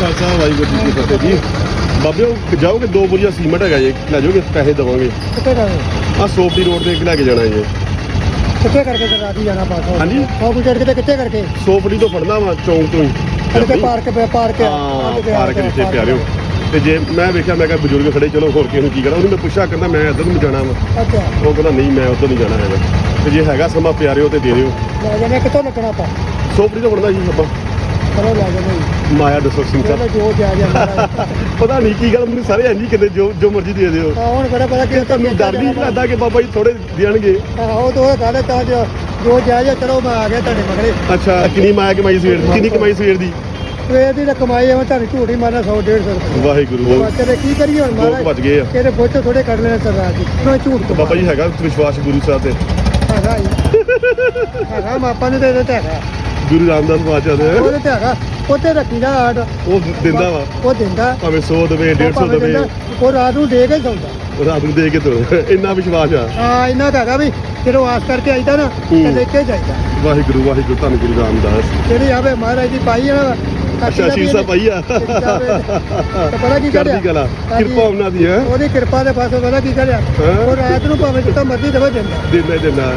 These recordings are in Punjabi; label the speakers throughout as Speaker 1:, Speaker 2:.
Speaker 1: ਖਾਲਸਾ ਵਾਹਿਗੁਰੂ ਜੀ ਕੀ ਫਤਿਹ ਜੀ। ਬਾਬਿਓ ਜਾਓਗੇ? ਦੋ ਬੋਰੀਆਂ ਸੀਮਟ ਹੈਗਾ ਜੀ। ਲੈ ਜਾਓਗੇ ਪੈਸੇ ਦੇਵਾਂਗੇ।
Speaker 2: ਕਿੱਥੇ ਗਏ
Speaker 1: ਆ ਸੋਪੀ ਰੋਡ ਤੇ ਲੈ ਕੇ ਜਾਣਾ ਜੀ।
Speaker 2: ਕਿੱਥੇ ਕਰਕੇ ਤੇ ਰਾਤੀ ਜਾਣਾ ਪਾਸ
Speaker 1: ਹਾਂਜੀ।
Speaker 2: ਉਹ ਗੁਜਰ ਕੇ ਤੇ ਕਿੱਥੇ ਕਰਕੇ?
Speaker 1: ਸੋਪੜੀ ਤੋਂ ਫੜਨਾ ਵਾ ਚੌਂਕ ਤੋਂ ਹੀ।
Speaker 2: ਕਿੱਥੇ ਪਾਰਕ ਪੇ ਪਾਰਕ।
Speaker 1: ਹਾਂ
Speaker 2: ਤੇ
Speaker 1: ਪਾਰਕ ਜਿੱਥੇ
Speaker 2: ਪਾਰਕ
Speaker 1: ਪਿਆਰਿਓ। ਤੇ ਜੇ ਮੈਂ ਵੇਖਿਆ ਮੈਂ ਕਿਹਾ ਬਜ਼ੁਰਗ ਖੜੇ ਚਲੋ ਹੋਰ ਕਿਸੇ ਨੂੰ ਕੀ ਕਰਾਂ? ਉਹਨੂੰ ਮੈਂ ਪੁੱਛਿਆ ਕਹਿੰਦਾ ਮੈਂ ਇੱਧਰ ਨੂੰ ਜਾਣਾ ਵਾ।
Speaker 2: ਅੱਛਾ।
Speaker 1: ਉਹ ਕਹਿੰਦਾ ਨਹੀਂ ਮੈਂ ਉੱਧਰ ਨਹੀਂ ਜਾਣਾ ਹੈਗਾ। ਤੇ ਜੇ ਹੈਗਾ ਸਮਾਂ ਪਿਆਰਿਓ ਤੇ ਦੇ ਦਿਓ।
Speaker 2: ਲੈ ਜਾਣੇ ਕਿੱਥੋਂ ਲੱਗਣਾ ਆਪਾਂ?
Speaker 1: ਸੋਪੜੀ ਤੋਂ ਫੜਨਾ ਜੀ ਆਪਾਂ।
Speaker 2: ਕਰੋ ਲੈ ਜਾਣੇ
Speaker 1: ਮਾਇਆ ਦੱਸੋ ਸਿੰਘ ਸਾਹਿਬ।
Speaker 2: ਜੋ ਜਾ ਜਾਂਦਾ
Speaker 1: ਪਤਾ ਨਹੀਂ ਕੀ ਗੱਲ ਮੈਨੂੰ ਸਾਰੇ ਇੰਜੀ ਕਿਤੇ ਜੋ ਜੋ ਮਰਜ਼ੀ ਦੇ ਦਿਓ।
Speaker 2: ਹੁਣ ਬੜਾ ਪਤਾ ਕਿ
Speaker 1: ਤੁਹਾਨੂੰ ਡਰ ਨਹੀਂ ਲੱਗਦਾ ਕਿ ਬਾਬਾ ਜੀ ਥੋੜੇ ਦੇਣਗੇ?
Speaker 2: ਉਹ ਤੋਂ ਗੱਲ ਤਾਂ ਜੋ ਜੋ ਜਾ ਜਾ ਚਲੋ ਮੈਂ ਆ ਗਿਆ ਤੁਹਾਡੇ ਮਗਰੇ।
Speaker 1: ਅੱਛਾ ਕਿੰਨੀ ਮਾਇਆ ਕਮਾਈ ਸਵੇਰ ਦੀ? ਕਿੰਨੀ ਕਮਾਈ ਸਵੇਰ ਦੀ?
Speaker 2: ਸਵੇਰ ਦੀ ਤਾਂ ਕਮਾਈ ਐ ਮੈਂ ਤੁਹਾਨੂੰ ਝੂਠ ਮਾਰਨਾ 100 150 ਰੁਪਏ।
Speaker 1: ਵਾਹਿਗੁਰੂ।
Speaker 2: ਦੇ ਕੀ ਕਰੀਏ ਹੁਣ
Speaker 1: ਲੋਕ ਵੱਜ ਗਏ ਆ।
Speaker 2: ਤੇਰੇ ਫੋਟੋ ਥੋੜੇ ਕੱਢ ਲੈਣੇ ਸਰਦਾਰ ਜੀ। ਮੈਂ ਝੂਠ
Speaker 1: ਤੇ ਬਾਬਾ ਜੀ ਹੈਗਾ ਵਿਸ਼ਵਾਸ ਗੁਰੂ ਸਾਹਿਬ ਤੇ।
Speaker 2: ਹੈਗਾ ਜੀ। ਹੈਗਾ ਮਾਪਾ ਨੇ ਦੇ ਦਿੱਤਾ ਹੈਗਾ।
Speaker 1: ਗੁਰੂ ਰਾਮਦਾਸ ਬਾਚਾ ਦੇ।
Speaker 2: ਉਹਦੇ ਤੇ ਹੈਗਾ ਉੱਤੇ ਰੱਖੀ ਦਾ ਆਟ
Speaker 1: ਉਹ ਦਿੰਦਾ ਵਾ।
Speaker 2: ਉਹ ਦਿੰਦਾ।
Speaker 1: ਭਾਵੇਂ 100 ਦੇਵੇ 150
Speaker 2: ਭਾਵੇਂ
Speaker 1: ਦੇਵੇ।
Speaker 2: ਉਹ ਰਾਤ ਨੂੰ ਦੇ ਕੇ ਸੌਂਦਾ।
Speaker 1: ਰਾਤ ਨੂੰ ਦੇ ਕੇ ਤੋ ਇੰਨਾ ਵਿਸ਼ਵਾਸ ਆ।
Speaker 2: ਹਾਂ ਇੰਨਾ ਕੁ ਹੈਗਾ ਵੀ ਜਦੋਂ ਆਸ ਕਰਕੇ ਆਈਦਾ ਨਾ ਤੇ। ਲੈ ਕੇ ਜਾਈਦਾ।
Speaker 1: ਵਾਹਿਗੁਰੂ ਵਾਹਿਗੁਰੂ ਧੰਨ ਗੁਰੂ ਰਾਮਦਾਸ।
Speaker 2: ਜਿਹੜੀ ਆਵੇ ਮਹਾਰਾਜ ਦੀ ਪਾਈ ਨਾ
Speaker 1: ਅੱਛਾ ਸ਼ੀਸਾ ਪਾਈ ਆ।
Speaker 2: ਤੇ ਪਤਾ ਕੀ ਕਰਿਆ
Speaker 1: ਕਰਦੀ ਕਲਾ ਕਿਰਪਾ ਉਹਨਾਂ ਦੀ ਹੈ?
Speaker 2: ਉਹਦੀ ਕਿਰਪਾ ਦੇ ਪਾਸੋਂ ਪਤਾ ਕੀ ਕਰਿਆ
Speaker 1: ਹਾਂ।
Speaker 2: ਉਹ ਰਾਤ ਨੂੰ ਭਾਵੇਂ ਜਿੱਦਾਂ ਮਰਜ਼ੀ ਦਵਾ ਦਿੰਦਾ
Speaker 1: ਦਿੰਦਾ। ਦਿੰਦਾ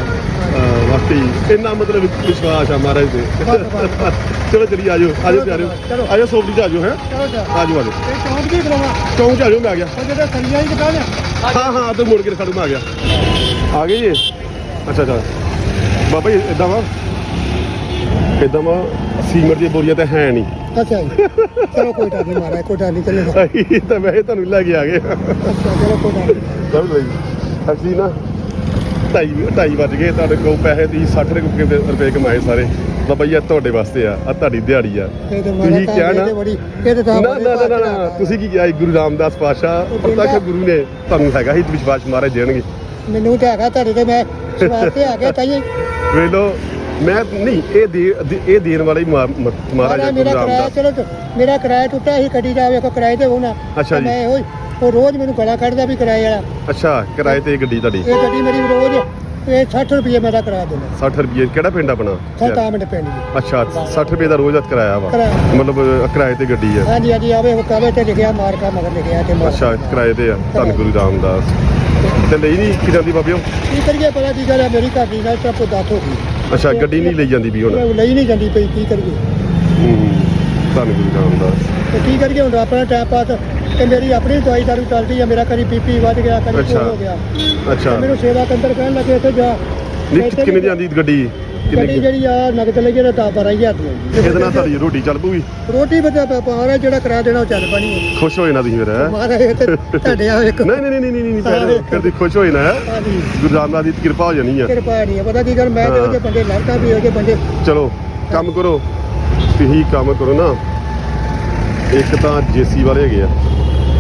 Speaker 1: ਵਾਕਈ ਇੰਨਾ ਮਤਲਬ ਵਿਸ਼ਵਾਸ ਆ ਮਹਾਰਾਜ
Speaker 2: ਬਸ, ਬਸ।
Speaker 1: ਚਲੋ ਚਲੀ ਆਜੋ ਆਜੋ ਪਿਆਰਿਓ।
Speaker 2: ਚਲੋ।
Speaker 1: ਆਜੋ ਸੋਪੜੀ ਚ ਆਜੋ ਹੈ?
Speaker 2: ਚਲੋ ਜਾ
Speaker 1: ਆਜੋ ਆਜੋ।
Speaker 2: ਇਹ ਚੌਂਕ ਦੀ ਕਰਾਵਾ
Speaker 1: ਚੌਂਕ ਚ ਆਜੋ ਮੈਂ ਆ ਗਿਆ।
Speaker 2: ਉਹ ਜਿਹੜੇ ਸਰੀਆਂ ਹੀ ਆ?
Speaker 1: ਹਾਂ ਹਾਂ ਤੇ ਮੁੜ ਕੇ ਖੜੂ ਮੈਂ ਆ ਗਿਆ। ਆ ਗਏ ਜੀ? ਅੱਛਾ ਅੱਛਾ। ਬਾਬਾ ਜੀ ਇਦਾਂ ਵਾ? ਇਦਾਂ ਵਾ ਸੀਮਰ ਦੀ ਬੋਰੀਆਂ ਤਾਂ ਹੈ ਨਹੀਂ।
Speaker 2: ਅੱਛਾ ਜੀ। ਚਲੋ ਕੋਈ ਡਰ ਨਹੀਂ ਮਾਰਾ ਕੋਈ ਡਰ ਨਹੀਂ ਚੱਲੇਗਾ
Speaker 1: ਅਸੀਂ ਤਾਂ ਵੈਸੇ ਤੁਹਾਨੂੰ ਲੈ ਕੇ ਆ ਗਏ।
Speaker 2: ਅੱਛਾ ਚਲੋ ਕੋਈ ਡਰ ਨਹੀਂ
Speaker 1: ਚਲ ਬਈ ਅਸੀਂ ਨਾ ਢਾਈ ਢਾਈ ਵੱਜ ਗਏ ਤੁਹਾਡੇ ਕੋਲ ਪੈਸੇ ਦੀ 60 ਰੁਪਏ ਰੁਪਏ ਕਮਾਏ ਸਾਰੇ। ਜੀ ਇਹ ਤੁਹਾਡੇ ਵਾਸਤੇ ਆ ਆ ਤੁਹਾਡੀ ਦਿਹਾੜੀ ਆ।
Speaker 2: ਇਹ ਤੇ ਮਾਰਾ
Speaker 1: ਤੁਸੀਂ ਕਿਹਾ ਨਾ
Speaker 2: ਤਾਂ ਬੜੀ ਇਹ ਤੇ ਤਾਂ
Speaker 1: ਨਾ ਨਾ ਨਾ ਨਾ, ਨਾ ਤੁਸੀਂ ਕੀ ਕਿਹਾ? ਗੁਰੂ ਰਾਮਦਾਸ ਪਾਸ਼ਾ ਪ੍ਰਤੱਖ ਗੁਰੂ ਨੇ ਤੁਹਾਨੂੰ ਹੈਗਾ ਹੀ ਵਿਸ਼ਵਾਸ ਮਹਾਰਾਜ ਦੇਣਗੇ।
Speaker 2: ਮੈਨੂੰ ਤਾਂ ਹੈਗਾ ਤੁਹਾਡੇ ਤੇ ਮੈਂ ਸਵਾਤੇ ਆ ਗਿਆ ਤਾਈਏ
Speaker 1: ਵੇਖ ਲਓ ਮੈਂ ਨਹੀਂ ਇਹ ਦੇ ਦੇ- ਇਹ ਦੇਣ ਵਾਲਾ ਹੀ ਮਾ- ਮ- ਮਹਾਰਾਜ
Speaker 2: ਮਾਰਾ
Speaker 1: ਹੈ
Speaker 2: ਕਿਰਾਇਆ
Speaker 1: ਰਾਮਦਾਸ।
Speaker 2: ਚਲੋ ਤੇ ਮੇਰਾ ਕਿਰਾਇਆ ਟੁੱਟਾ ਸੀ ਗੱਡੀ ਦਾ ਵੇਖੋ ਕਿਰਾਏ ਤੇ ਹੋਣਾ
Speaker 1: ਅੱਛਾ ਜੀ।
Speaker 2: ਮੈਂ ਉਹ ਉਹ ਰੋਜ਼ ਮੈਨੂੰ ਗਲਾ ਕੱਢਦਾ ਵੀ ਕਿਰਾਏ ਵਾਲਾ।
Speaker 1: ਅੱਛਾ ਕਿਰਾਏ ਤੇ ਇਹ ਗੱਡੀ ਤੁਹਾਡੀ?
Speaker 2: ਇਹ ਗੱਡੀ ਮੇਰੀ ਰੋਜ਼ ਇਹ 60 ਰੁਪਏ ਮੇਰਾ ਕਿਰਾਇਆ ਦੇਣਾ
Speaker 1: 60 ਰੁਪਏ ਕਿਹੜਾ ਪਿੰਡ ਆਪਣਾ?
Speaker 2: ਸੱਤਾ ਮਿੰਟ ਪੈਣੀ ਜੀ।
Speaker 1: ਅੱਛਾ 60 ਰੁਪਏ ਦਾ ਰੋਜ਼ ਦਾ ਕਿਰਾਇਆ ਵਾ।
Speaker 2: ਕਿਰਾਇਆ।
Speaker 1: ਮਤਲਬ ਅ, ਕਿਰਾਏ ਤੇ ਗੱਡੀ ਹੈ
Speaker 2: ਹਾਂਜੀ ਹਾਂਜੀ ਆਵੇ ਉਹ ਕਾਵੇ ਤੇ ਲਿਖਿਆ ਮਾਰਕਾ ਮਗਰ ਲਿਖਿਆ ਤੇ
Speaker 1: ਅੱਛਾ ਕਿਰਾਏ ਤੇ ਆ। ਧੰਨ ਗੁਰੂ ਰਾਮਦਾਸ। ਤੇ ਲਈ ਨਹੀਂ ਕਿ ਜਾਂਦੀ ਬਾਬਿਓ?
Speaker 2: ਕੀ ਕਰੀਏ ਪਤਾ ਕੀ ਗੱਲ ਹੈ ਮੇਰੀ ਘਰ ਦੀ ਨਾਲ ਸਭ ਦਾਤ ਹੋ ਗਈ।
Speaker 1: ਅੱਛਾ ਗੱਡੀ ਨਹੀਂ ਲਈ ਜਾਂਦੀ ਵੀ ਹੁਣ?
Speaker 2: ਉਹ ਲਈ ਨਹੀਂ ਜਾਂਦੀ ਪਈ ਕੀ ਕਰੀਏ?
Speaker 1: ਹੂੰ ਧੰਨ ਗੁਰੂ ਰਾਮਦਾਸ
Speaker 2: ਤੇ ਕੀ ਕਰੀਏ ਹੁਣ ਆਪਣਾ ਟਾਈਮ ਪਾਸ ਤੇ ਮੇਰੀ ਆਪਣੀ ਦਵਾਈ ਦਾਰੂ ਚੱਲਦੀ ਹੈ ਮੇਰਾ ਕਦੀ ਬੀਪੀ ਵੱਧ ਗਿਆ ਕਦੀ
Speaker 1: ਅੱਛਾ।
Speaker 2: ਕੋਲ ਹੋ ਗਿਆ।
Speaker 1: ਅੱਛਾ।
Speaker 2: ਤੇ ਮੈਨੂੰ ਸੇਵਾ ਕੇਂਦਰ ਕਹਿਣ ਲੱਗੇ ਇੱਥੇ ਜਾ।
Speaker 1: ਨਹੀਂ ਕਿੰਨੇ ਦੀ ਆਂਦੀ ਗੱਡੀ? ਕਿੰਨੇ
Speaker 2: ਜਿਹੜੀ ਆ ਨਗਦ ਲਈ ਜਿਹੜਾ 10 12000 ਦੀ।
Speaker 1: ਇਹਦੇ ਨਾਲ ਤੁਹਾਡੀ ਰੋਟੀ ਚੱਲ ਪੂਗੀ
Speaker 2: ਰੋਟੀ ਬਚਾ ਪਾਰਾ ਜਿਹੜਾ ਕਰਾ ਦੇਣਾ ਉਹ ਚੱਲ ਪਣੀ ਹੈ।
Speaker 1: ਖੁਸ਼ ਹੋਏ ਨਾ ਤੁਸੀਂ ਫਿਰ ਹੈਂ?
Speaker 2: ਮਹਾਰਾਜ ਇਹ ਤੇ ਤੁਹਾਡੇ ਆ ਇੱਕ।
Speaker 1: ਨਹੀਂ ਨਹੀਂ ਨਹੀਂ ਨਹੀਂ ਨਹੀਂ ਨਹੀਂ ਫਿਰ ਤੁਸੀਂ ਖੁਸ਼ ਹੋਏ ਨਾ ਹੈਂ?
Speaker 2: ਹਾਂਜੀ।
Speaker 1: ਗੁਰੂ ਰਾਮਦਾਸ ਦੀ ਕਿਰਪਾ ਹੋ ਜਾਣੀ ਆ।
Speaker 2: ਕਿਰਪਾ ਨਹੀਂ ਹੈ ਪਤਾ ਕੀ ਗੱਲ ਮੈਂ ਤੇ
Speaker 1: ਹਾਂ।
Speaker 2: ਬੰਦੇ ਲੜਦਾ ਵੀ ਉਹਦੇ ਬੰਦੇ
Speaker 1: ਚਲੋ ਕੰਮ ਕਰੋ। ਤੁਸੀਂ ਕੰਮ ਕਰੋ ਨਾ। ਇੱਕ ਤਾਂ ਜੇਸੀ ਵਾਲੇ ਹੈਗੇ ਆ।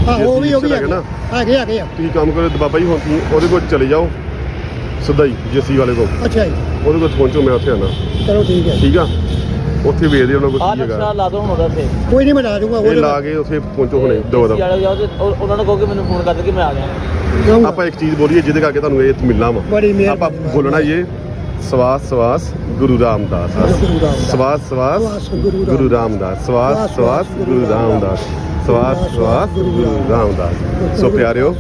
Speaker 2: ਹਾਂ ਉਹ ਵੀ ਉਹ ਵੀ
Speaker 1: ਹੈਗੇ। ਨਾ।
Speaker 2: ਹੈਗੇ ਆ।
Speaker 1: ਤੁਸੀਂ ਕੰਮ ਕਰੋ ਤੇ ਬਾਬਾ ਜੀ ਹੁਣ ਤੁਸੀਂ ਉਹਦੇ ਕੋਲ ਚਲੇ ਜਾਓ। ਸਿੱਧਾ ਹੀ ਜੇਸੀ ਵਾਲੇ ਕੋਲ।
Speaker 2: ਅੱਛਾ ਜੀ।
Speaker 1: ਉਹਦੇ ਕੋਲ ਪਹੁੰਚੋ ਮੈਂ ਉੱਥੇ ਆਣਾ
Speaker 2: ਚਲੋ ਠੀਕ ਹੈ।
Speaker 1: ਠੀਕ ਆ? ਉੱਥੇ ਵੇਖਦੇ ਉਹਨਾਂ ਕੋਲ
Speaker 3: ਆ
Speaker 1: ਕੀ
Speaker 3: ਨਕਸ਼ਾ
Speaker 1: ਹੈਗਾ
Speaker 3: ਲਾ ਦੋ ਹੁਣ ਉਹਦਾ ਤੇ
Speaker 2: ਕੋਈ ਨਹੀਂ ਮੈਂ ਲਾ ਦੂੰਗਾ
Speaker 1: ਇਹ ਲਾ ਕੇ ਉੱਥੇ ਪਹੁੰਚੋ ਹੁਣੇ ਦੋ ਦਾ।
Speaker 3: ਜਾਓ ਉਹਨਾਂ ਨੂੰ ਕਹੋ ਕਿ ਮੈਨੂੰ ਫੋਨ ਕਰ ਦੇ ਕਿ ਮੈਂ ਆ ਗਿਆ।
Speaker 2: ਦਊਂਗਾ।
Speaker 1: ਆਪਾਂ ਇੱਕ ਚੀਜ਼ ਬੋਲੀਏ ਜਿਹਦੇ ਕਰਕੇ ਤੁਹਾਨੂੰ ਇਹ ਮਿਲਣਾ ਵਾ।
Speaker 2: ਬੜੀ
Speaker 1: ਆਪਾਂ
Speaker 2: ਮਿਹਰਬਾਨੀ
Speaker 1: ਬੋਲਣਾ ਇਹ ਸਵਾਸ ਸਵਾਸ ਗੁਰੂ ਰਾਮਦਾਸ।
Speaker 2: ਗੁਰੂ ਰਾਮਦਾਸ।
Speaker 1: ਸਵਾਸ ਸਵਾਸ
Speaker 2: ਸਵਾਸ ਗੁਰੂ
Speaker 1: ਗੁਰੂ ਰਾਮਦਾਸ। ਸਵਾਸ ਸਵਾਸ ਗੁਰੂ ਰਾਮਦਾਸ। ਸਵਾਸ ਸਵਾਸ ਗੁਰੂ ਰਾਮਦਾਸ। ਸੋ ਪਿਆਰਿਓ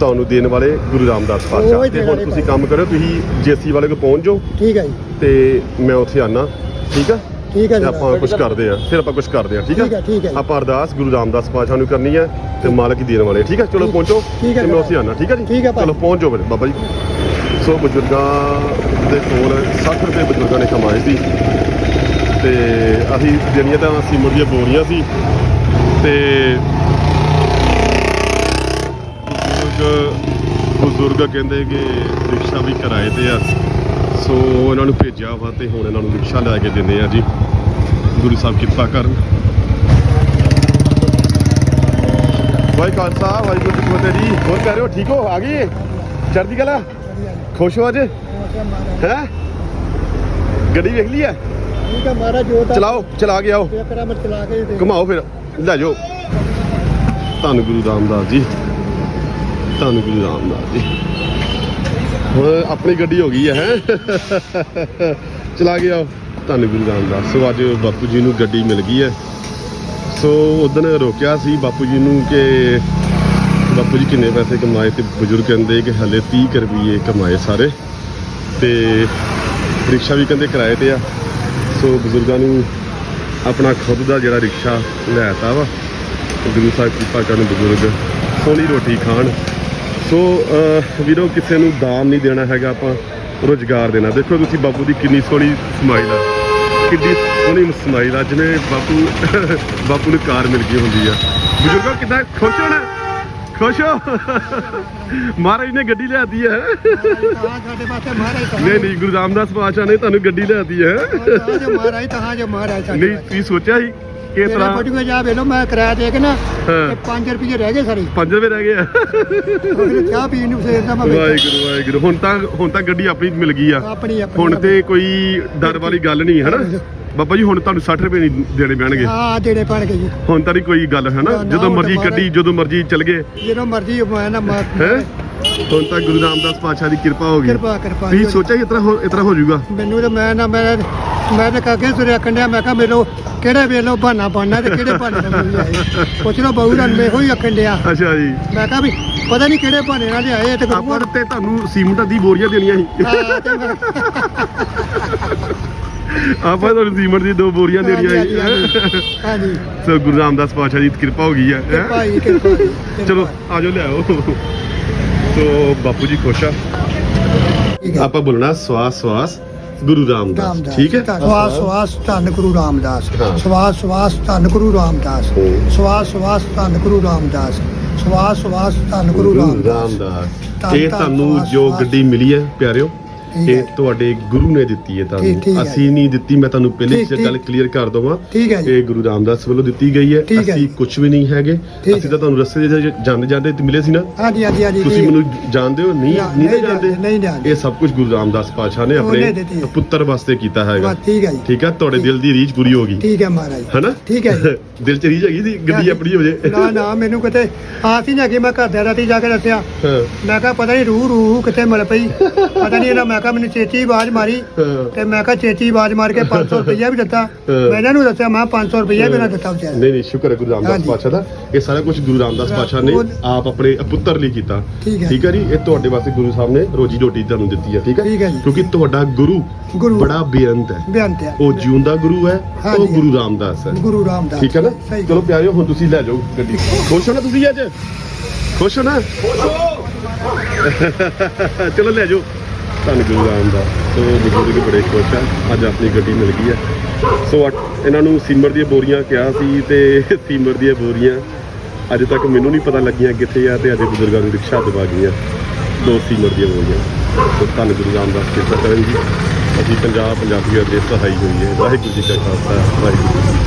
Speaker 1: ਤੁਹਾਨੂੰ ਦੇਣ ਵਾਲੇ ਗੁਰੂ ਰਾਮਦਾਸ ਪਾਤਸ਼ਾਹ।
Speaker 2: ਹੀ
Speaker 1: ਤੇ ਹੁਣ ਤੁਸੀਂ ਕੰਮ ਕਰੋ ਤੁਸੀਂ ਜੇਸੀ ਵਾਲੇ ਕੋਲ ਪਹੁੰਚ ਜਾਓ।
Speaker 2: ਠੀਕ ਹੈ ਜੀ।
Speaker 1: ਤੇ ਮੈਂ ਉੱਥੇ ਆਣਾ ਠੀਕ ਆ?
Speaker 2: ਠੀਕ ਹੈ ਜੀ।
Speaker 1: ਆਪਾਂ ਕੁਝ ਕਰਦੇ ਆ। ਫਿਰ ਆਪਾਂ ਕੁਝ ਕਰਦੇ ਆ। ਠੀਕ ਆ?
Speaker 2: ਹੈ, ਠੀਕ ਹੈ।
Speaker 1: ਆਪਾਂ ਅਰਦਾਸ ਗੁਰੂ ਰਾਮਦਾਸ ਪਾਤਸ਼ਾਹ ਨੂੰ ਕਰਨੀ ਹੈ ਤੇ ਮਾਲਕ ਹੀ ਦੇਣ ਵਾਲੇ। ਠੀਕ ਆ? ਚਲੋ ਪਹੁੰਚੋ
Speaker 2: ਹੈ
Speaker 1: ਤੇ ਮੈਂ। ਉੱਥੇ ਆਣਾ ਠੀਕ ਆ ਜੀ?
Speaker 2: ਹੈ।
Speaker 1: ਚਲੋ ਪਹੁੰਚ ਜਾਓ ਫਿਰ। ਬਾਬਾ ਜੀ। ਸੋ ਬਜ਼ੁਰਗਾਂ ਦੇ ਕੋਲ 60 ਰੁਪਏ ਬਜ਼ੁਰਗਾਂ ਨੇ ਕਮਾਏ ਸੀ। ਤੇ ਅਸੀਂ ਜਿਹੜੀਆਂ ਤਾਂ ਅਸੀਂ ਮੁਰਗੀਆਂ ਬੋਰੀਆਂ ਸੀ। ਤੇ ਬਜ਼ੁਰਗ ਕਹਿੰਦੇ ਕਿ ਰਿਕਸ਼ਾ ਵੀ ਕਿਰਾਏ ਤੇ ਆ। ਸੋ ਇਹਨਾਂ ਨੂੰ ਭੇਜਿਆ ਵਾ ਤੇ ਹੁਣ ਇਹਨਾਂ ਨੂੰ ਰਿਕਸ਼ਾ ਲੈ ਕੇ ਦਿੰਦੇ ਆ ਜੀ। ਗੁਰੂ ਸਾਹਿਬ ਕਿਰਪਾ ਕਰਨ। ਵਾਹਿ ਖਾਲਸਾ, ਵਾਹਿਗੁਰੂ ਜੀ ਫਤਿਹ ਜੀ। ਹੋਰ ਕਹਿ ਰਹੇ ਹੋ, ਠੀਕ ਹੋ? ਆ ਗਏ ਚੜ੍ਹਦੀ ਕਲਾ? ਖੁਸ਼ ਹੋ ਅੱਜ? ਹੈ? ਗੱਡੀ ਵੇਖ ਲਈ ਹੈ?
Speaker 2: ਠੀਕ ਹੈ ਮਹਾਰਾਜ ਜੋ
Speaker 1: ਚਲਾਓ, ਚਲਾ ਕੇ ਆਓ।
Speaker 2: ਇਹ
Speaker 1: ਘੁਮਾਓ ਫਿਰ, ਲੈ ਜਾਓ। ਧੰਨ ਗੁਰੂ ਰਾਮਦਾਸ ਜੀ। ਧੰਨ ਗੁਰੂ ਰਾਮਦਾਸ ਜੀ। ਹੁਣ ਆਪਣੀ ਗੱਡੀ ਹੋ ਗਈ ਹੈ, ਹੈਂ? ਚਲਾ ਗਿਆ ਆਓ। ਧੰਨ ਗੁਰੂ ਰਾਮਦਾਸ ਸੋ ਅੱਜ ਬਾਪੂ ਜੀ ਨੂੰ ਗੱਡੀ ਮਿਲ ਗਈ ਹੈ। ਸੋ ਉਦੋਂ ਰੋਕਿਆ ਸੀ ਬਾਪੂ ਜੀ ਨੂੰ ਕਿ ਬਾਪੂ ਜੀ ਕਿੰਨੇ ਪੈਸੇ ਕਮਾਏ ਤੇ ਬਜ਼ੁਰਗ ਕਹਿੰਦੇ ਕਿ ਹਲੇ 30 ਕੁ ਰੁਪਏ ਕਮਾਏ ਸਾਰੇ ਤੇ ਰਿਕਸ਼ਾ ਵੀ ਕਹਿੰਦੇ ਕਿਰਾਏ ਤੇ ਆ। ਸੋ ਬਜ਼ੁਰਗਾਂ ਨੂੰ ਆਪਣਾ ਖੁਦ ਦਾ ਜਿਹੜਾ ਰਿਕਸ਼ਾ ਲੈਤਾ ਵਾ। ਗੁਰੂ ਸਾਹਿਬ ਕਿਰਪਾ ਕਰਨ ਬਜ਼ੁਰਗ ਸੋਹਣੀ ਰੋਟੀ ਖਾਣ। ਸੋ ਵੀਰੋ, ਕਿਸੇ ਨੂੰ ਦਾਨ ਨਹੀਂ ਦੇਣਾ ਹੈਗਾ ਆਪਾਂ ਰੋਜ਼ਗਾਰ ਦੇਣਾ। ਦੇਖੋ ਤੁਸੀਂ ਬਾਪੂ ਦੀ ਕਿੰਨੀ ਸੋਹਣੀ ਸਮਾਈਲ ਆ। ਕਿੰਨੀ ਸੋਹਣੀ ਸਮਾਈਲ ਆ, ਜਿਵੇਂ ਬਾਪੂ ਬਾਪੂ ਨੂੰ ਕਾਰ ਮਿਲ ਗਈ ਹੁੰਦੀ ਆ। ਬਜ਼ੁਰਗੋ, ਕਿੱਦਾਂ? ਖੁਸ਼ ਹੋਣਾ? ਖੁਸ਼ ਹੋ? ਮਹਾਰਾਜ ਨੇ ਗੱਡੀ ਲਿਆਦੀ ਹੈ।
Speaker 2: ਤਾਂ ਸਾਡੇ ਪਾਸੇ ਮਹਾਰਾਜ ਤਾਂ
Speaker 1: ਨਹੀਂ ਨਹੀਂ ਗੁਰੂ ਰਾਮਦਾਸ ਪਾਤਸ਼ਾਹ ਨੇ ਤੁਹਾਨੂੰ ਗੱਡੀ ਲਿਆਦੀ ਹੈ।
Speaker 2: ਤਾਂ ਜੋ ਮਹਾਰਾਜ ਤਾਂ ਜੋ ਮਹਾਰਾਜ ਸਾਡੇ
Speaker 1: ਨਹੀਂ ਤੁਸੀਂ ਸੋਚਿਆ ਸੀ ਕਿ ਇਸ
Speaker 2: ਤੇਰਾ
Speaker 1: ਤਰ੍ਹਾਂ
Speaker 2: ਬਟੂਆ ਜਾ ਵੇਲੋ ਮੈਂ ਕਿਰਾਇਆ ਦੇ ਕੇ ਨਾ
Speaker 1: ਹਾਂ।
Speaker 2: 5 ਰੁਪਏ ਰਹਿ ਗਏ ਸਾਰੇ।
Speaker 1: 5 ਰੁਪਏ ਰਹਿ ਗਏ ਆ।
Speaker 2: ਫਿਰ ਚਾਹ ਪੀਣ ਨੂੰ ਸਵੇਰ ਦਾ ਮੈਂ।
Speaker 1: ਵਾਹਿਗੁਰੂ ਵਾਹਿਗੁਰੂ। ਹੁਣ ਤਾਂ ਹੁਣ ਤਾਂ ਗੱਡੀ ਆਪਣੀ ਮਿਲ ਗਈ ਆ। ਹੁਣ ਤੇ ਕੋਈ ਡਰ ਵਾਲੀ ਗੱਲ ਨਹੀਂ ਹੈ। ਨਾ ਬਾਬਾ ਜੀ ਹੁਣ ਤੁਹਾਨੂੰ 60 ਰੁਪਏ ਨਹੀਂ ਦੇਣੇ ਪੈਣਗੇ।
Speaker 2: ਹਾਂ ਪੜ ਗਏ ਜੀ।
Speaker 1: ਹੁਣ ਤਾਂ ਨਹੀਂ ਕੋਈ ਗੱਲ ਹੈ ਨਾ?
Speaker 2: ਨਾ, ਨਾ,
Speaker 1: ਜਦੋਂ
Speaker 2: ਹੁਣ
Speaker 1: ਮਰਜ਼ੀ ਗੱਡੀ ਜਦੋਂ ਮਰਜ਼ੀ ਚੱਲ ਗਏ।
Speaker 2: ਜਦੋਂ ਮਰਜ਼ੀ ਮੈਂ ਨਾ ਮੈਂ
Speaker 1: ਹੈ? ਹੁਣ ਤਾਂ ਗੁਰੂ ਰਾਮਦਾਸ ਪਾਤਸ਼ਾਹ ਦੀ ਕਿਰਪਾ ਹੋ ਗਈ।
Speaker 2: ਕਿਰਪਾ ਕਿਰਪਾ
Speaker 1: ਤੁਸੀਂ ਸੋਚਿਆ ਕਿ ਇਤਨਾ ਹੋ ਇਤਨਾ ਹੋ ਜਾਊਗਾ?
Speaker 2: ਮੈਨੂੰ ਤਾਂ ਮੈਂ ਨਾ ਮੈਂ ਮੈਂ ਤਾਂ ਕਾਕੇ ਸੁਰਿਆ ਕੰਡਿਆ ਮੈਂ ਕਿਹਾ ਮੇਲੋ ਕਿਹੜੇ ਵੇਲੋ ਬਹਾਨਾ ਬਣਨਾ ਤੇ ਕਿਹੜੇ ਬਹਾਨੇ ਨਾਲ ਆਏ ਪੁੱਛ ਲਓ ਬਹੂ ਰਨ ਇਹੋ ਹੀ ਆਖਣ ਡਿਆ।
Speaker 1: ਅੱਛਾ ਜੀ।
Speaker 2: ਮੈਂ ਕਿਹਾ ਵੀ ਪਤਾ ਨਹੀਂ ਕਿਹੜੇ ਬਹਾਨੇ ਨਾਲ ਆਏ ਤੇ
Speaker 1: ਆਪਾਂ ਤੇ ਤੁਹਾਨੂੰ ਸੀਮਟ ਦੀ ਬੋਰੀਆਂ ਦੇਣੀਆਂ ਸੀ।
Speaker 2: ਹਾਂ ਤੇ ਮੈਂ
Speaker 1: ਆਪਾਂ ਤੁਹਾਨੂੰ ਸੀਮਟ ਦੀ ਦੋ ਬੋਰੀਆਂ ਦੇਣੀਆਂ ਸੀ
Speaker 2: ਹਾਂਜੀ, ਹਾਂਜੀ
Speaker 1: ਸੋ ਗੁਰੂ ਰਾਮਦਾਸ ਪਾਤਸ਼ਾਹ ਦੀ ਕਿਰਪਾ ਹੋ ਗਈ ਹੈ ਹੈਂ?
Speaker 2: ਕਿਰਪਾ ਜੀ ਕਿਰਪਾ ਜੀ, ਕਿਰਪਾ।
Speaker 1: ਚਲੋ ਆਜੋ ਲਿਆਓ ਸੋ ਬਾਪੂ ਜੀ ਖੁਸ਼ ਆ
Speaker 2: ਠੀਕ ਹੈ।
Speaker 1: ਆਪਾਂ ਬੋਲਣਾ ਸਵਾਸ ਸਵਾਸ ਗੁਰੂ ਰਾਮਦਾਸ
Speaker 2: ਰਾਮਦਾਸ
Speaker 1: ਠੀਕ ਹੈ
Speaker 2: ਸਵਾਸ ਸਵਾਸ ਧੰਨ ਗੁਰੂ ਰਾਮਦਾਸ
Speaker 1: ਹਾਂ।
Speaker 2: ਸਵਾਸ ਸਵਾਸ ਧੰਨ ਗੁਰੂ ਰਾਮਦਾਸ
Speaker 1: ਹੂੰ।
Speaker 2: ਸਵਾਸ ਸਵਾਸ ਧੰਨ ਗੁਰੂ ਰਾਮਦਾਸ ਸਵਾਸ ਸਵਾਸ ਧੰਨ ਗੁਰੂ ਰਾਮਦਾਸ
Speaker 1: ਰਾਮਦਾਸ
Speaker 2: ਧੰਨ
Speaker 1: ਇਹ
Speaker 2: ਧੰਨ
Speaker 1: ਤੁਹਾਨੂੰ
Speaker 2: ਸਵਾਸ
Speaker 1: ਜੋ
Speaker 2: ਸਵਾਸ।
Speaker 1: ਗੱਡੀ ਮਿਲੀ ਹੈ ਪਿਆਰਿਓ ਇਹ। ਤੁਹਾਡੇ ਗੁਰੂ ਨੇ ਦਿੱਤੀ ਹੈ ਤੁਹਾਨੂੰ। ਅਸੀਂ ਨਹੀਂ ਦਿੱਤੀ ਮੈਂ ਤੁਹਾਨੂੰ ਪਹਿਲੇ ਹੀ ਗੱਲ ਕਲੀਅਰ ਕਰ ਦਵਾਂ। ਇਹ ਗੁਰੂ ਰਾਮਦਾਸ ਵੱਲੋਂ ਦਿੱਤੀ ਗਈ ਹੈ। ਅਸੀਂ। ਕੁਝ ਵੀ ਨਹੀਂ ਹੈਗੇ। ਅਸੀਂ। ਤਾਂ ਤੁਹਾਨੂੰ ਰਸਤੇ ਦੇ ਜਾਂਦੇ ਜਾਂਦੇ ਤੇ ਮਿਲੇ ਸੀ ਨਾ।
Speaker 2: ਹਾਂਜੀ ਹਾਂਜੀ ਹਾਂਜੀ
Speaker 1: ਤੁਸੀਂ। ਮੈਨੂੰ ਜਾਣਦੇ ਹੋ? ਨਹੀਂ ਨਹੀਂ ਜਾਣਦੇ।
Speaker 2: ਜਾਣਦੇ, ਨਹੀਂ ਜਾਣਦੇ।
Speaker 1: ਇਹ ਸਭ ਕੁਝ ਗੁਰੂ ਰਾਮਦਾਸ ਪਾਤਸ਼ਾਹ ਨੇ ਆਪਣੇ। ਪੁੱਤਰ ਵਾਸਤੇ ਕੀਤਾ ਹੈਗਾ।
Speaker 2: ਠੀਕ ਹੈ
Speaker 1: ਠੀਕ ਹੈ? ਤੁਹਾਡੇ ਦਿਲ ਦੀ ਰੀਝ ਪੂਰੀ ਹੋ ਗਈ।
Speaker 2: ਠੀਕ ਹੈ ਮਹਾਰਾਜ।
Speaker 1: ਹੈਨਾ?
Speaker 2: ਠੀਕ ਹੈ
Speaker 1: ਦਿਲ ਚ ਰੀਝ ਹੈਗੀ ਸੀ? ਗੱਡੀ ਆਪਣੀ ਹੋ ਜੇ।
Speaker 2: ਨਾ ਨਾ ਮੈਨੂੰ ਕਿਤੇ ਆਸ ਹੀ ਨਹੀਂ ਕਿ ਮੈਂ ਘਰ ਦੇ ਰਾਤੀ ਜਾ ਕੇ ਦੱਸਿਆ ਮੈਂ ਕਿਹਾ ਪਤਾ ਨਹੀਂ ਰੂਹ ਰੂਹ ਕਿੱਥੇ ਮਿਲ ਪਈ? ਪਤਾ ਨਹੀਂ ਇਹਨਾਂ ਮੈਂ ਕਿਹਾ ਮੈਨੂੰ ਚੇਚੀ ਆਵਾਜ਼ ਮਾਰੀ
Speaker 1: ਹਾਂ।
Speaker 2: ਤੇ ਮੈਂ ਕਿਹਾ ਚੇਚੀ ਆਵਾਜ਼ ਮਾਰ ਕੇ 500 ਰੁਪਈਆ ਵੀ ਦਿੱਤਾ।
Speaker 1: ਹਾਂ।
Speaker 2: ਮੈਂ ਇਹਨਾਂ ਨੂੰ ਦੱਸਿਆ ਮੈਂ 500 ਰੁਪਈਆ ਵੀ ਨਾ ਦਿੱਤਾ ਵਿਚਾਰਾ
Speaker 1: ਨਹੀਂ ਨਹੀਂ ਸ਼ੁਕਰ ਹੈ ਗੁਰੂ ਰਾਮਦਾਸ। ਪਾਤਸ਼ਾਹ ਦਾ। ਇਹ ਸਾਰਾ ਕੁਝ ਗੁਰੂ ਰਾਮਦਾਸ ਪਾਤਸ਼ਾਹ ਨੇ ਆਪ ਆਪਣੇ ਪੁੱਤਰ ਲਈ ਕੀਤਾ।
Speaker 2: ਠੀਕ ਹੈ।
Speaker 1: ਠੀਕ ਹੈ ਜੀ? ਇਹ ਤੁਹਾਡੇ ਵਾਸਤੇ ਗੁਰੂ ਸਾਹਿਬ ਨੇ ਰੋਜੀ ਰੋਟੀ ਤੁਹਾਨੂੰ ਦਿੱਤੀ ਹੈ ਠੀਕ ਹੈ?
Speaker 2: ਹੈ।
Speaker 1: ਕਿਉਂਕਿ ਤੁਹਾਡਾ ਗੁਰੂ। ਬੜਾ ਬੇਅੰਤ ਹੈ।
Speaker 2: ਬਿਆਨ ਤੇ
Speaker 1: ਉਹ ਜਿਉਂਦਾ ਗੁਰੂ ਹੈ ਉਹ। ਗੁਰੂ ਰਾਮਦਾਸ ਹੈ।
Speaker 2: ਗੁਰੂ ਰਾਮਦਾਸ।
Speaker 1: ਠੀਕ ਹੈ ਨਾ? ਚਲੋ ਪਿਆਰਿਓ ਹੁਣ ਤੁਸੀਂ ਲੈ ਜਾਓ ਗੱਡੀ। ਖੁਸ਼ ਹੋ ਨਾ ਤੁਸੀਂ ਅੱਜ? ਖੁਸ਼ ਹੋ ਨਾ? ਚਲੋ ਲੈ ਜਾਓ। ਧੰਨ ਗੁਰੂ ਰਾਮ ਦਾ। ਸੋ ਬਜ਼ੁਰਗ ਬੜੇ ਖੁਸ਼ ਆ। ਅੱਜ ਆਪਣੀ ਗੱਡੀ ਮਿਲ ਗਈ ਹੈ ਸੋ ਅੱਠ- ਇਹਨਾਂ ਨੂੰ ਸੀਮਰ ਦੀਆਂ ਬੋਰੀਆਂ ਕਿਹਾ ਸੀ ਤੇ ਸੀਮਰ ਦੀਆਂ ਬੋਰੀਆਂ ਅੱਜ ਤੱਕ ਮੈਨੂੰ ਨਹੀਂ ਪਤਾ ਲੱਗੀਆਂ ਕਿੱਥੇ ਆ ਤੇ ਅੱਜ ਬਜ਼ੁਰਗਾਂ ਨੂੰ ਰਿਕਸ਼ਾ ਦਵਾ ਗਈਆਂ। ਦੋ ਸੀਮਰ ਦੀਆਂ ਬੋਰੀਆਂ। ਸੋ ਧੰਨ ਗੁਰੂ ਰਾਮਦਾਸ ਕਿਰਪਾ ਕਰਨ ਜੀ। ਅਸੀਂ ਪੰਜਾਬ ਪੰਜਾਬੀਆਂ ਦੇ ਸਹਾਈ ਹੋਈ ਹੈ। ਵਾਹਿਗੁਰੂ ਜੀ ਕਾ ਖਾਲਸਾ, ਵਾਹਿਗੁਰੂ ਜੀ ਕੀ ਫਤਿਹ।